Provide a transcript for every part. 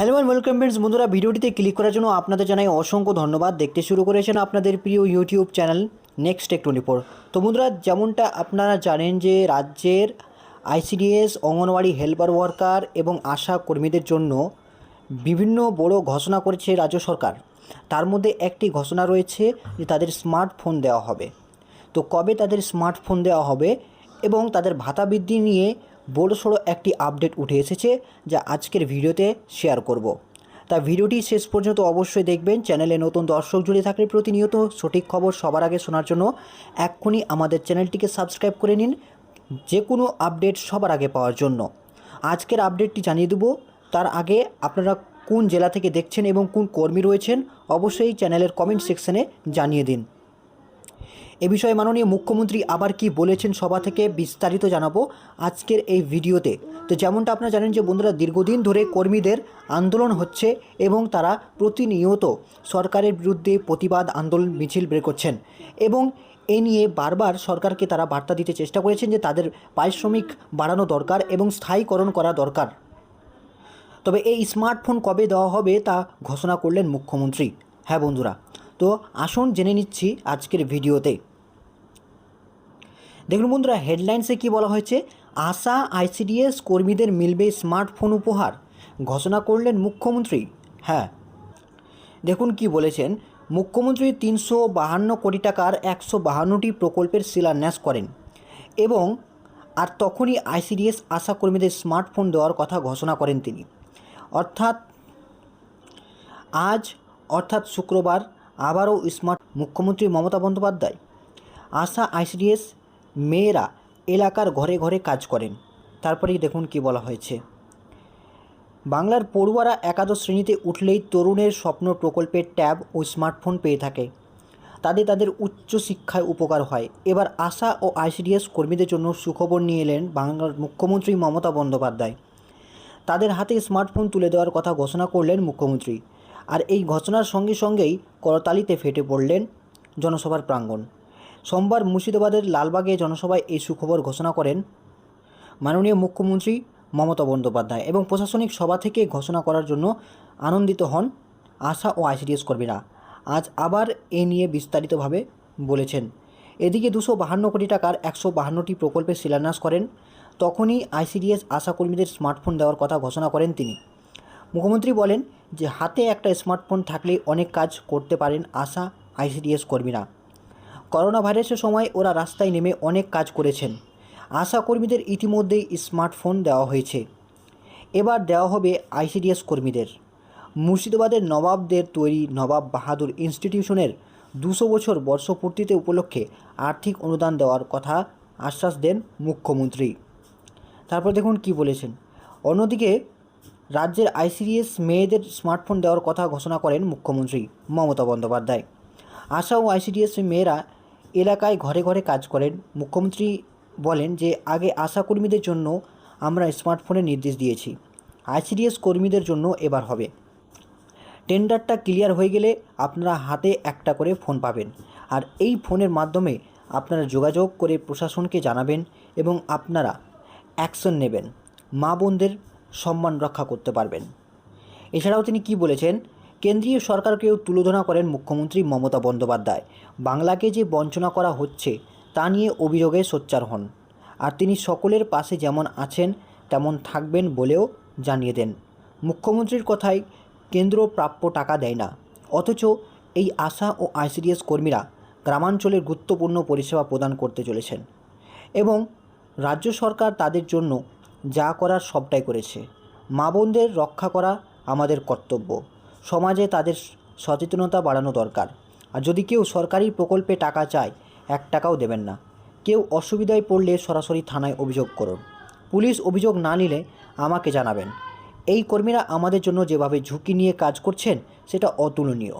Hello and welcome friends বন্ধুরা, ভিডিওটিতে click করার জন্য আপনাদের জানাই অসংখ্য ধন্যবাদ। দেখতে শুরু করেছেন আপনাদের প্রিয় YouTube channel Next Tech twenty four তো বন্ধুরা, যেমনটা আপনারা জানেন যে রাজ্যের আইসিডিএস অঙ্গনওয়াড়ি হেল্পার ওয়ার্কার এবং আশা কর্মীদের জন্য বিভিন্ন বড় ঘোষণা করেছে রাজ্য সরকার। তার মধ্যে একটি ঘোষণা রয়েছে যে তাদের স্মার্টফোন দেওয়া হবে। তো কবে তাদের স্মার্টফোন দেওয়া হবে এবং তাদের ভাতা বৃদ্ধি নিয়ে বড়সড় একটি আপডেট উঠে এসেছে যা আজকের ভিডিওতে শেয়ার করব। তা ভিডিওটি শেষ পর্যন্ত অবশ্যই দেখবেন, চ্যানেলে নতুন দর্শক জুড়ে থাকলে প্রতিনিয়ত সঠিক খবর সবার আগে শোনার জন্য এক্ষুনি আমাদের চ্যানেলটিকে সাবস্ক্রাইব করে নিন যে কোনো আপডেট সবার আগে পাওয়ার জন্য। আজকের আপডেটটি জানিয়ে দেবো, তার আগে আপনারা কোন জেলা থেকে দেখছেন এবং কোন কর্মী রয়েছেন, অবশ্যই চ্যানেলের কমেন্ট সেকশনে জানিয়ে দিন। এ বিষয়ে মাননীয় মুখ্যমন্ত্রী আবার কি বলেছেন সভা থেকে বিস্তারিত জানাব আজকের এই ভিডিওতে। তো যেমনটা আপনারা জানেন যে বন্ধুরা, দীর্ঘদিন ধরে কর্মীদের আন্দোলন হচ্ছে এবং তারা প্রতিনিয়ত সরকারের বিরুদ্ধে প্রতিবাদ, আন্দোলন, মিছিল বের করছেন এবং এ নিয়ে বারবার সরকারকে তারা বার্তা দিতে চেষ্টা করেছেন যে তাদের পারিশ্রমিক বাড়ানো দরকার এবং স্থায়ীকরণ করা দরকার। তবে এই স্মার্টফোন কবে দেওয়া হবে তা ঘোষণা করলেন মুখ্যমন্ত্রী। হ্যাঁ বন্ধুরা, তো আসুন জেনে নিচ্ছি আজকের ভিডিওতে। দেখুন বন্ধুরা হেডলাইন্সে কি বলা হয়েছে? আশা, আইসিডিএস কর্মীদের মিলবে স্মার্টফোন উপহার। ঘোষণা করলেন মুখ্যমন্ত্রী। হ্যাঁ। দেখুন কি বলেছেন, মুখ্যমন্ত্রী তিনশো বাহান্ন কোটি টাকার একশো বাহান্নটি প্রকল্পের শিলান্যাস করেন এবং আর তখনই আইসিডিএস আশা কর্মীদের স্মার্টফোন দেওয়ার কথা ঘোষণা করেন তিনি। অর্থাৎ আজ, অর্থাৎ শুক্রবার, আবারও স্মার্ট মুখ্যমন্ত্রী মমতা বন্দ্যোপাধ্যায়। আশা, আইসিডিএস মেয়েরা এলাকার ঘরে ঘরে কাজ করেন। তারপরেই দেখুন কি বলা হয়েছে। বাংলার পড়ুয়ারা একাদশ শ্রেণীতে উঠলেই তরুণের স্বপ্ন প্রকল্পের ট্যাব ও স্মার্টফোন পেয়ে থাকে। তাদের তাদের উচ্চ শিক্ষায় উপকার হয়। এবার আশা ও আইসিডিএস কর্মীদের জন্য সুখবর নিয়ে এলেন বাংলার মুখ্যমন্ত্রী মমতা বন্দ্যোপাধ্যায়। তাদের হাতে স্মার্টফোন তুলে দেওয়ার কথা ঘোষণা করলেন মুখ্যমন্ত্রী। আর এই ঘোষণার সঙ্গে সঙ্গেই করতালিতে ফেটে পড়লেন জনসভার প্রাঙ্গণ। সোমবার মুর্শিদাবাদের লালবাগে জনসভায় এই সুখবর ঘোষণা করেন মাননীয় মুখ্যমন্ত্রী মমতা বন্দ্যোপাধ্যায় এবং প্রশাসনিক সভা থেকে ঘোষণা করার জন্য আনন্দিত হন আশা ও আইসিডিএস কর্মীরা। আজ আবার এ নিয়ে বিস্তারিতভাবে বলেছেন। এদিকে দুশো বাহান্ন কোটি টাকার একশো বাহান্নটি প্রকল্পের শিলান্যাস করেন। তখনই আইসিডিএস আশা কর্মীদের স্মার্টফোন দেওয়ার কথা ঘোষণা করেন তিনি। মুখ্যমন্ত্রী বলেন যে, হাতে একটা স্মার্টফোন থাকলে অনেক কাজ করতে পারেন আশা আইসিডিএস কর্মীরা। করোনা ভাইরাসের সময় ওরা রাস্তায় নেমে অনেক কাজ করেছেন। আশা কর্মীদের ইতিমধ্যেই স্মার্টফোন দেওয়া হয়েছে। এবার দেওয়া হবে আইসিডিএস কর্মীদের। মুর্শিদাবাদের নবাবদের তৈরি নবাব বাহাদুর ইনস্টিটিউশনের দুশো বছর বর্ষপূর্তিতে উপলক্ষে আর্থিক অনুদান দেওয়ার কথা আশ্বাস দেন মুখ্যমন্ত্রী। তারপর দেখুন কি বলেছেন। অন্যদিকে রাজ্যের আইসিডিএস মেয়েদের স্মার্টফোন দেওয়ার কথা ঘোষণা করেন মুখ্যমন্ত্রী মমতা বন্দ্যোপাধ্যায়। আশা ও আইসিডিএস মেয়েরা এলাকায় ঘরে ঘরে কাজ করেন। মুখ্যমন্ত্রী বলেন যে, আগে আশা কর্মীদের জন্য আমরা স্মার্টফোনের নির্দেশ দিয়েছি। আইসিডিএস কর্মীদের জন্য এবার হবে। টেন্ডারটা ক্লিয়ার হয়ে গেলে আপনারা হাতে একটা করে ফোন পাবেন। আর এই ফোনের মাধ্যমে আপনারা যোগাযোগ করে প্রশাসনকে জানাবেন এবং আপনারা অ্যাকশন নেবেন। মা বোনদের সম্মান রক্ষা করতে পারবেন। এছাড়াও তিনি কি বলেছেন কেন্দ্রীয় সরকারকেও তুলোধনা করেন মুখ্যমন্ত্রী মমতা বন্দ্যোপাধ্যায়। বাংলাকে যে বঞ্চনা করা হচ্ছে, তা নিয়ে অভিযোগে সোচ্চার হন। আর তিনি সকলের পাশে যেমন আছেন, তেমন থাকবেন বলেও জানিয়ে দেন। মুখ্যমন্ত্রীর কথায় কেন্দ্র প্রাপ্য টাকা দেয় না। অথচ এই আশা ও আইসিডিএস কর্মীরা গ্রামাঞ্চলের গুরুত্বপূর্ণ পরিষেবা প্রদান করতে চলেছেন এবং রাজ্য সরকার তাদের জন্য যা করার সবটাই করেছে। মা বোনদের রক্ষা করা আমাদের কর্তব্য। সমাজে তাদের সচেতনতা বাড়ানো দরকার। আর যদি কেউ সরকারি প্রকল্পে টাকা চায়, এক টাকাও দেবেন না। কেউ অসুবিধায় পড়লে সরাসরি থানায় অভিযোগ করুন। পুলিশ অভিযোগ না নিলে আমাকে জানাবেন। এই কর্মীরা আমাদের জন্য যেভাবে ঝুঁকি নিয়ে কাজ করছেন, সেটা অতুলনীয়।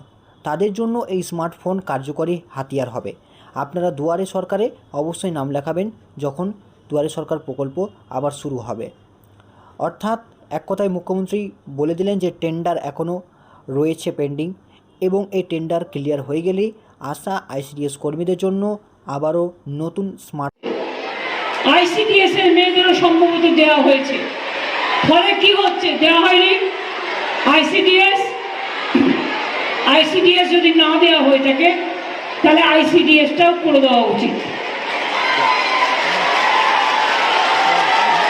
তাদের জন্য এই স্মার্টফোন কার্যকরী হাতিয়ার হবে। আপনারা দুয়ারে সরকারে অবশ্যই নাম লেখাবেন যখন দুয়ারে সরকার প্রকল্প আবার শুরু হবে। অর্থাৎ এক কথায় মুখ্যমন্ত্রী বলে দিলেন যে, টেন্ডার এখনও রয়েছে পেন্ডিং এবং এই টেন্ডার ক্লিয়ার হয়ে গেলেই আশা আইসিডিএস কর্মীদের জন্য আবারও নতুন স্মার্ট আইসিডিএস এর মেয়েদেরও সম্ভবত দেওয়া হয়েছে। ফলে কি হচ্ছে? দেওয়া হয়নি? আইসিডিএস আইসিডিএস যদি না দেওয়া হয়ে থাকে, তাহলে আইসিডিএসটাও করে দেওয়া উচিত।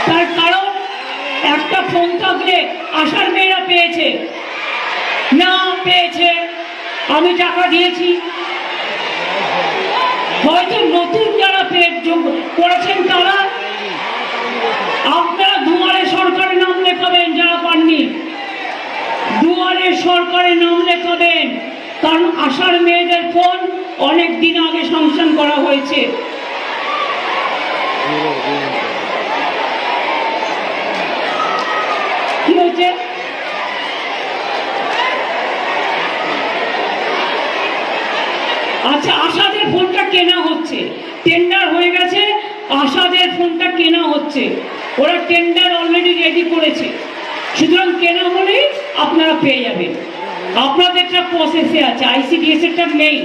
তার কারণ, একটা ফোন থাকলে আশার মেয়েরা পেয়েছে। না পেয়েছে, আমি টাকা দিয়েছি। হয়তো নতুন যারা করেছেন তারা, আপনারা দুয়ারে সরকারের নাম লেখাবেন, যারা পাননি। দুয়ারে সরকারের নাম লেখাবেন, কারণ আশার মেয়েদের ফোন অনেক দিন আগে সংশোধন করা হয়েছে। কি হয়েছে আচ্ছা আশাদের ফোনটা কেনা হচ্ছে টেন্ডার হয়ে গেছে আশাদের ফোনটা কেনা হচ্ছে। ওরা টেন্ডার অলরেডি রেডি করেছে। সুতরাং কেনা হলেই আপনারা পেয়ে যাবেন। আপনাদেরটা প্রসেসে আছে। আইসিডিএস এরটা নেই।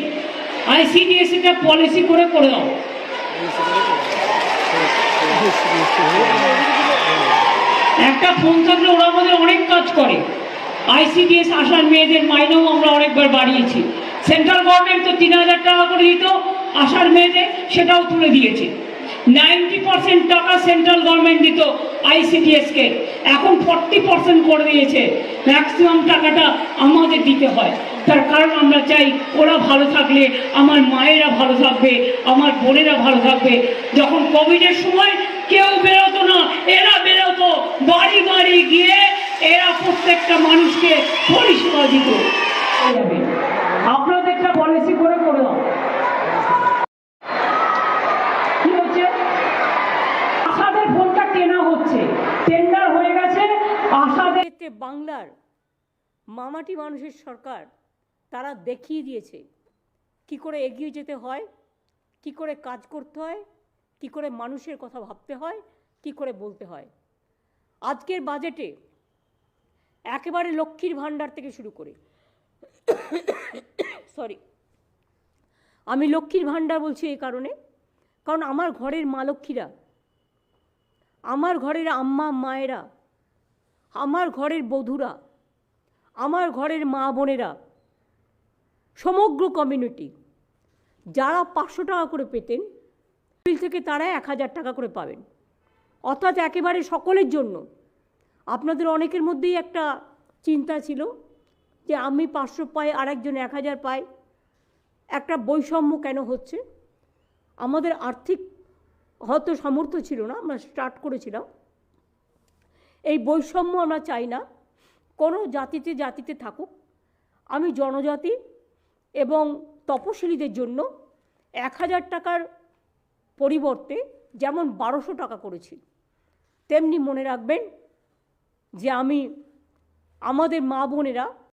আইসিডিএস এরটা পলিসি করে করে দাও। একটা ফোন থাকলে ওরা আমাদের অনেক কাজ করে। আইসিডিএস আসার মেয়েদের মাইনেও আমরা অনেকবার বাড়িয়েছি। সেন্ট্রাল গভর্নমেন্ট তো তিন হাজার টাকা করে দিত। আসার মেয়েদের সেটাও তুলে দিয়েছে। নাইনটি পার্সেন্ট টাকা সেন্ট্রাল গভর্নমেন্ট দিত আইসিডিএসকে। এখন ফর্টি পার্সেন্ট করে দিয়েছে। ম্যাক্সিমাম টাকাটা আমাদের দিতে হয়। তার কারণ আমরা চাই ওরা ভালো থাকলে, আমার মায়েরা ভালো থাকবে, আমার বোনেরা ভালো থাকবে। যখন কোভিডের সময় কেউ বেরোতো না, এরা বেরোতো। বাড়ি বাড়ি গিয়ে এরা প্রত্যেকটা মানুষকে পরিষেবা দিত। আপনাদেরটা পলিসি করে করে দাও কি হচ্ছে আশাদের ফোনটা কেনা হচ্ছে টেন্ডার হয়ে গেছে আশাদের ক্ষেত্রে বাংলার মামাটি মানুষের সরকার তারা দেখিয়ে দিয়েছে। কি করে এগিয়ে যেতে হয়, কি করে কাজ করতে হয়, কি করে মানুষের কথা ভাবতে হয়, কি করে বলতে হয়। আজকের বাজেটে একেবারে লক্ষ্মীর ভাণ্ডার থেকে শুরু করে। সরি, আমি লক্ষ্মীর ভাণ্ডার বলছি এই কারণে, কারণ আমার ঘরের মা লক্ষ্মীরা, আমার ঘরের আম্মা, মায়েরা আমার ঘরের বধূরা, আমার ঘরের মা বোনেরা, সমগ্র কমিউনিটি যারা পাঁচশো টাকা করে পেতেন এপ্রিল থেকে তারা এক হাজার টাকা করে পাবেন। অর্থাৎ একেবারে সকলের জন্য। আপনাদের অনেকের মধ্যেই একটা চিন্তা ছিল যে আমি পাঁচশো পাই, আরেকজন এক হাজার পাই। একটা বৈষম্য কেন হচ্ছে? আমাদের আর্থিক হয়তো সামর্থ্য ছিল না, আমরা স্টার্ট করেছিলাম। এই বৈষম্য আমরা চাই না। কোনো জাতিতে জাতিতে থাকুক। আমি জনজাতি এবং তপশিলীদের জন্য এক হাজার টাকার পরিবর্তে যেমন বারোশো টাকা করেছি, তেমনি মনে রাখবেন যে আমি আমাদের মা বোনেরা